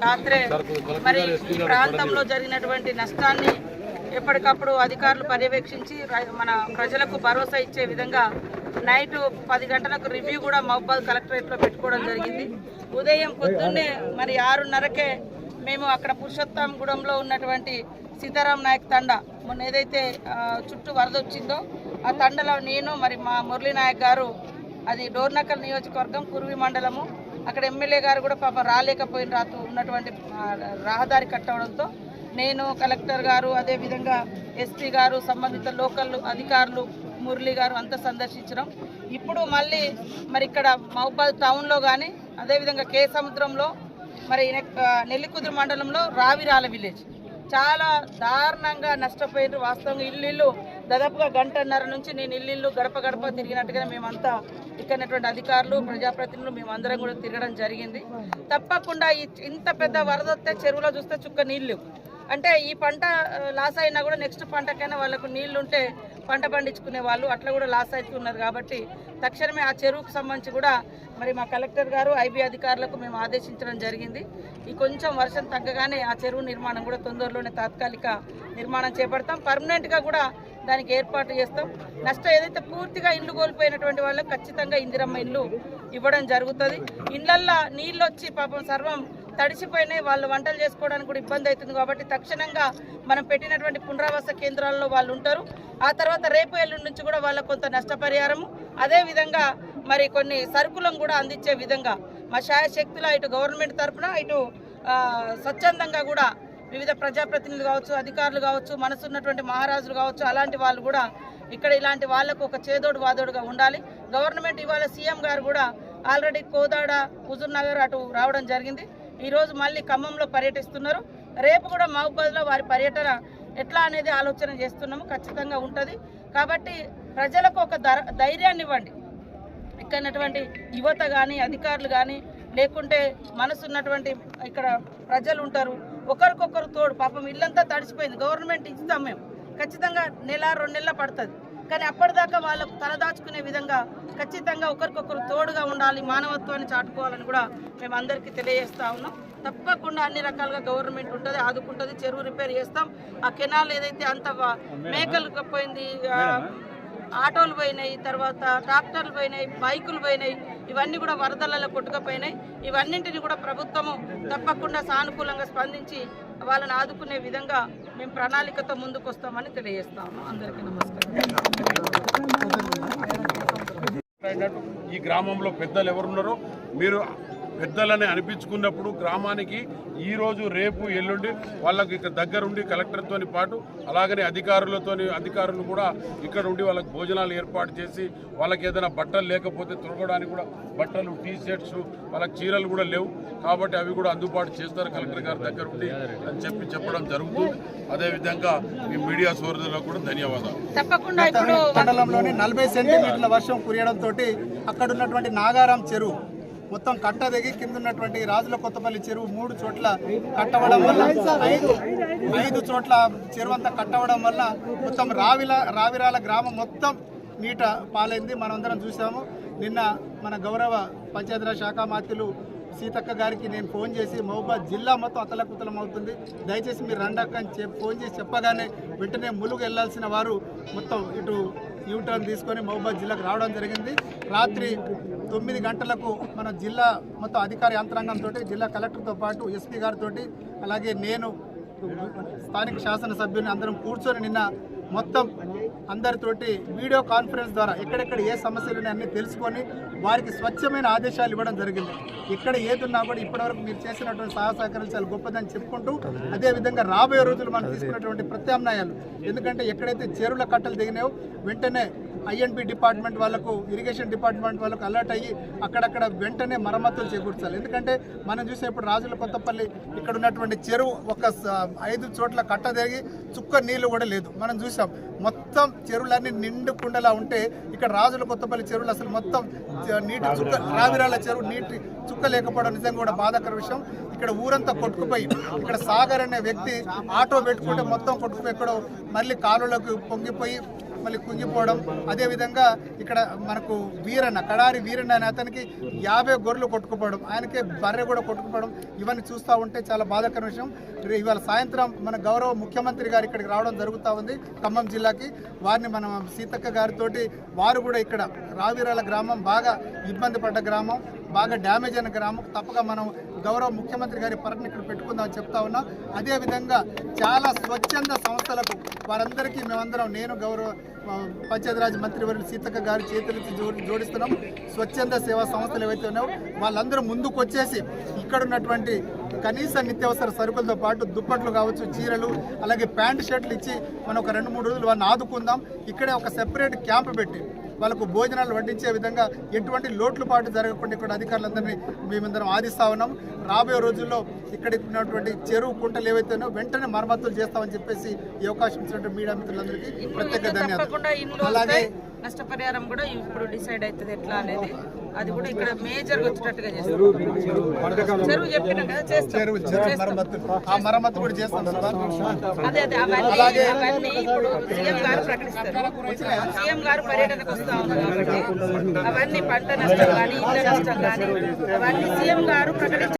రాత్రే మరి ఈ ప్రాంతంలో జరిగినటువంటి నష్టాన్ని ఎప్పటికప్పుడు అధికారులు పర్యవేక్షించి మన ప్రజలకు భరోసా ఇచ్చే విధంగా నైట్ పది గంటలకు రివ్యూ కూడా మహబాద్ కలెక్టరేట్లో పెట్టుకోవడం జరిగింది ఉదయం పొద్దున్నే మరి ఆరున్నరకే మేము అక్కడ పురుషోత్తంగూడెంలో ఉన్నటువంటి సీతారాం నాయక్ తండ మొన్న ఏదైతే చుట్టూ వరద వచ్చిందో ఆ తండలో నేను మరి మా మురళీ నాయక్ గారు అది డోర్నకల్ నియోజకవర్గం కురువి మండలము. అక్కడ ఎమ్మెల్యే గారు కూడా పాప రాలేకపోయిన రాతు ఉన్నటువంటి రహదారి కట్టవడంతో నేను కలెక్టర్ గారు అదేవిధంగా ఎస్పీ గారు సంబంధిత లోకల్ అధికారులు మురళి గారు అంతా సందర్శించడం ఇప్పుడు మళ్ళీ మరి ఇక్కడ మహబాద్ టౌన్లో కానీ అదేవిధంగా కే సముద్రంలో మరి నెల్లికుదురు మండలంలో రావిరాల విలేజ్. చాలా దారుణంగా నష్టపోయారు వాస్తవంగా ఇల్లు ఇల్లు దాదాపుగా గంటన్నర నుంచి నేను ఇల్లు గడప గడప తిరిగినట్టుగా మేమంతా ఇక్కడటువంటి అధికారులు ప్రజాప్రతినిధులు మేమందరం కూడా తిరగడం జరిగింది. తప్పకుండా ఇంత పెద్ద వరద వస్తే చెరువులో చూస్తే చుక్క నీళ్ళు అంటే ఈ పంట లాస్ అయినా కూడా నెక్స్ట్ పంటకైనా వాళ్ళకు నీళ్ళు ఉంటే పంట పండించుకునే వాళ్ళు అట్లా కూడా లాస్ అవుతున్నారు కాబట్టి తక్షణమే ఆ చెరువుకు సంబంధించి కూడా మరి మా కలెక్టర్ గారు ఐబీ అధికారులకు మేము ఆదేశించడం జరిగింది. ఈ కొంచెం వర్షం తగ్గగానే ఆ చెరువు నిర్మాణం కూడా తొందరలోనే తాత్కాలిక నిర్మాణం చేపడతాం. పర్మనెంట్గా కూడా దానికి ఏర్పాటు చేస్తాం. నష్టం ఏదైతే పూర్తిగా ఇల్లు కోల్పోయినటువంటి వాళ్ళకి ఖచ్చితంగా ఇందిరమ్మ ఇల్లు ఇవ్వడం జరుగుతుంది. ఇళ్ళల్లో నీళ్ళు వచ్చి పాపం సర్వం తడిసిపోయినాయి. వాళ్ళు వంటలు చేసుకోవడానికి కూడా ఇబ్బంది అవుతుంది కాబట్టి తక్షణంగా మనం పెట్టినటువంటి పునరావాస కేంద్రాల్లో వాళ్ళు ఉంటారు. ఆ తర్వాత రేపు ఎల్లుండి నుంచి కూడా వాళ్ళకు కొంత నష్టపరిహారము. అదేవిధంగా మరి కొన్ని సరుకులను కూడా అందించే విధంగా మా శాయశక్తుల ఇటు గవర్నమెంట్ తరఫున ఇటు స్వచ్ఛందంగా కూడా వివిధ ప్రజాప్రతినిధులు కావచ్చు అధికారులు కావచ్చు మనసున్నటువంటి మహారాజులు కావచ్చు అలాంటి వాళ్ళు కూడా ఇక్కడ ఇలాంటి వాళ్ళకు ఒక చేదోడు వాదోడుగా ఉండాలి. గవర్నమెంట్ ఇవాళ సీఎం గారు కూడా ఆల్రెడీ కోదాడ హుజూర్ నగర్ అటు రావడం జరిగింది. ఈరోజు మళ్ళీ ఖమ్మంలో పర్యటిస్తున్నారు. రేపు కూడా మహబూబాద్లో వారి పర్యటన ఎట్లా అనేది ఆలోచన చేస్తున్నాము ఖచ్చితంగా ఉంటుంది. కాబట్టి ప్రజలకు ఒక ధైర్యాన్ని ఇవ్వండి. ఇక్కడటువంటి యువత కానీ అధికారులు కానీ లేకుంటే మనసున్నటువంటి ఇక్కడ ప్రజలు ఉంటారు. ఒకరికొకరు తోడు పాపం ఇల్లంతా తడిసిపోయింది. గవర్నమెంట్ ఇస్తాం మేము. ఖచ్చితంగా నెల రెండు నెలల పడుతుంది. కానీ అప్పటిదాకా వాళ్ళకు తలదాచుకునే విధంగా ఖచ్చితంగా ఒకరికొకరు తోడుగా ఉండాలి మానవత్వాన్ని చాటుకోవాలని కూడా మేము అందరికీ తెలియజేస్తా ఉన్నాం. తప్పకుండా అన్ని రకాలుగా గవర్నమెంట్ ఉంటుంది ఆదుకుంటుంది చెరువు రిపేర్ చేస్తాం. ఆ కెనాల్ ఏదైతే అంత మేకలు పోయింది ఆటోలు పోయినాయి తర్వాత ట్రాక్టర్లు పోయినాయి బైకులు పోయినాయి ఇవన్నీ కూడా వరదలలో కొట్టుకపోయినాయి. ఇవన్నింటిని కూడా ప్రభుత్వము తప్పకుండా సానుకూలంగా స్పందించి వాళ్ళని ఆదుకునే విధంగా మేము ప్రణాళికతో ముందుకు వస్తామని తెలియజేస్తాము. అందరికీ నమస్కారం. ఈ గ్రామంలో పెద్దలు ఎవరున్నారో మీరు పెద్దలని అనిపించుకున్నప్పుడు గ్రామానికి ఈ రోజు రేపు ఎల్లుండి వాళ్ళకి ఇక్కడ దగ్గరుండి కలెక్టర్తో పాటు అలాగనే అధికారులతోని అధికారులు కూడా ఇక్కడ ఉండి వాళ్ళకి భోజనాలు ఏర్పాటు చేసి వాళ్ళకి ఏదైనా బట్టలు లేకపోతే తొలగడానికి కూడా బట్టలు టీ షర్ట్స్ వాళ్ళకి చీరలు కూడా లేవు. కాబట్టి అవి కూడా అందుబాటు చేస్తారు. కలెక్టర్ గారి దగ్గర ఉండి అని చెప్పి చెప్పడం జరుగుతుంది. అదేవిధంగా మీ మీడియా సోదరులకు కూడా ధన్యవాదాలు. తప్పకుండా ఇప్పుడు మండలంలోని నలభై సెంటీమీటర్ల వర్షం కురియడంతో అక్కడ ఉన్నటువంటి నాగారం చెరువు మొత్తం కట్ట దిగి కింద ఉన్నటువంటి రాజుల కొత్తపల్లి చెరువు మూడు చోట్ల కట్టవడం వల్ల ఐదు ఐదు చోట్ల చెరువు అంతా కట్టవడం వల్ల మొత్తం రావిల రావిరాల గ్రామం మొత్తం నీట పాలైంది. మనందరం చూసాము నిన్న మన గౌరవ పంచాయతీరాజ్ శాఖ మాత్రులు సీతక్క గారికి నేను ఫోన్ చేసి మహబూబాద్ జిల్లా మొత్తం అతలకుతలం అవుతుంది. దయచేసి మీరు రండక్క అని చెప్పి ఫోన్ చేసి చెప్పగానే వెంటనే ములుగు వెళ్ళాల్సిన వారు మొత్తం ఇటు యూటర్న్ తీసుకొని మహబూబాద్ జిల్లాకు రావడం జరిగింది. రాత్రి తొమ్మిది గంటలకు మన జిల్లా మొత్తం అధికార యంత్రాంగంతో జిల్లా కలెక్టర్తో పాటు ఎస్పీ గారితో అలాగే నేను స్థానిక శాసనసభ్యుని అందరం కూర్చొని నిన్న మొత్తం అందరితోటి వీడియో కాన్ఫరెన్స్ ద్వారా ఎక్కడెక్కడ ఏ సమస్యలు ఉన్నాయో అన్ని తెలుసుకొని వారికి స్వచ్ఛమైన ఆదేశాలు ఇవ్వడం జరిగింది. ఇక్కడ ఏది ఉన్నా కూడా ఇప్పటివరకు మీరు చేసినటువంటి సహాయ సహకారాలు చాలా గొప్పదని చెప్పుకుంటూ అదేవిధంగా రాబోయే రోజులు మనం తీసుకున్నటువంటి ప్రత్యామ్నాయాలు. ఎందుకంటే ఎక్కడైతే చెరువుల కట్టలు దిగినాయో వెంటనే ఐఎన్బి డిపార్ట్మెంట్ వాళ్ళకు ఇరిగేషన్ డిపార్ట్మెంట్ వాళ్ళకు అలర్ట్ అయ్యి అక్కడక్కడ వెంటనే మరమ్మతులు చేకూర్చాలి. ఎందుకంటే మనం చూసే ఇప్పుడు రాజుల కొత్తపల్లి ఇక్కడ ఉన్నటువంటి చెరువు ఒక ఐదు చోట్ల కట్ట తిరిగి చుక్క నీళ్ళు కూడా లేదు. మనం చూసాం మొత్తం చెరువులన్నీ నిండు కుండలా ఉంటే ఇక్కడ రాజుల కొత్తపల్లి చెరువులు అసలు మొత్తం నీటి చుక్క రావిరాల చెరువు నీటి చుక్క లేకపోవడం నిజంగా కూడా బాధాకర విషయం. ఇక్కడ ఊరంతా కొట్టుకుపోయి ఇక్కడ సాగర్ అనే వ్యక్తి ఆటో పెట్టుకుంటే మొత్తం కొట్టుకుపోయి ఎక్కడో మళ్ళీ కాలువలోకి పొంగిపోయి మళ్ళీ కుంగిపోవడం అదేవిధంగా ఇక్కడ మనకు వీరన్న కడారి వీరన్న అనే అతనికి యాభై గొర్రెలు కొట్టుకుపోవడం ఆయనకే బర్రె కూడా కొట్టుకుపోవడం ఇవన్నీ చూస్తూ ఉంటే చాలా బాధాకర విషయం. ఇవాళ సాయంత్రం మన గౌరవ ముఖ్యమంత్రి గారు ఇక్కడికి రావడం జరుగుతూ ఉంది ఖమ్మం జిల్లాకి. వారిని మనం సీతక్క గారితో వారు కూడా ఇక్కడ రావిరాల గ్రామం బాగా ఇబ్బంది పడ్డ గ్రామం బాగా డ్యామేజ్ అయిన గ్రామం. తప్పక మనం గౌరవ ముఖ్యమంత్రి గారి పర్యటన ఇక్కడ పెట్టుకుందామని చెప్తా ఉన్నా. అదేవిధంగా చాలా స్వచ్ఛంద సంస్థలకు వారందరికీ మేమందరం నేను గౌరవ ఆ, పంచాయతీరాజ్ మంత్రివర్యులు సీతక్క గారి చేతులకి జోడిస్తున్నాం. స్వచ్ఛంద సేవా సంస్థలు ఏవైతే ఉన్నాయో వాళ్ళందరూ ముందుకు వచ్చేసి ఇక్కడ ఉన్నటువంటి కనీస నిత్యావసర సరుకులతో పాటు దుప్పట్లు కావచ్చు చీరలు అలాగే ప్యాంటు షర్ట్లు ఇచ్చి మనం ఒక రెండు మూడు రోజులు వాళ్ళని ఆదుకుందాం. ఇక్కడే ఒక సెపరేట్ క్యాంప్ పెట్టి వాళ్ళకు భోజనాలు వడ్డించే విధంగా ఎటువంటి లోట్లు పాటు జరగకుండా ఇక్కడ అధికారులందరినీ మేమందరం ఆదిస్తా ఉన్నాం. రాబోయే రోజుల్లో ఇక్కడ ఉన్నటువంటి చెరువు కుంటలు ఏవైతే ఉన్నాయో వెంటనే మరమ్మతులు చేస్తామని చెప్పేసి ఈ అవకాశం ఇచ్చినటువంటి మీడియా మిత్రులందరికీ ప్రత్యేక ధన్యవాదాలు. అలాగే నష్టపరిహారం కూడా ఇప్పుడు డిసైడ్ అవుతుంది ఎట్లా అనేది. అది కూడా ఇక్కడ మేజర్ వచ్చేటట్టుగా చేస్తాం. చెరువు చెప్పినాం కదా చేస్తాం. కూడా అదే అదే అవన్నీ అవన్నీ ఇప్పుడు సీఎం గారు ప్రకటిస్తారు. సీఎం గారు పర్యటనకు వస్తా ఉన్నారు కాబట్టి అవన్నీ పంట నష్టం కానీ ఇళ్ళ నష్టం కానీ అవన్నీ సీఎం గారు ప్రకటించారు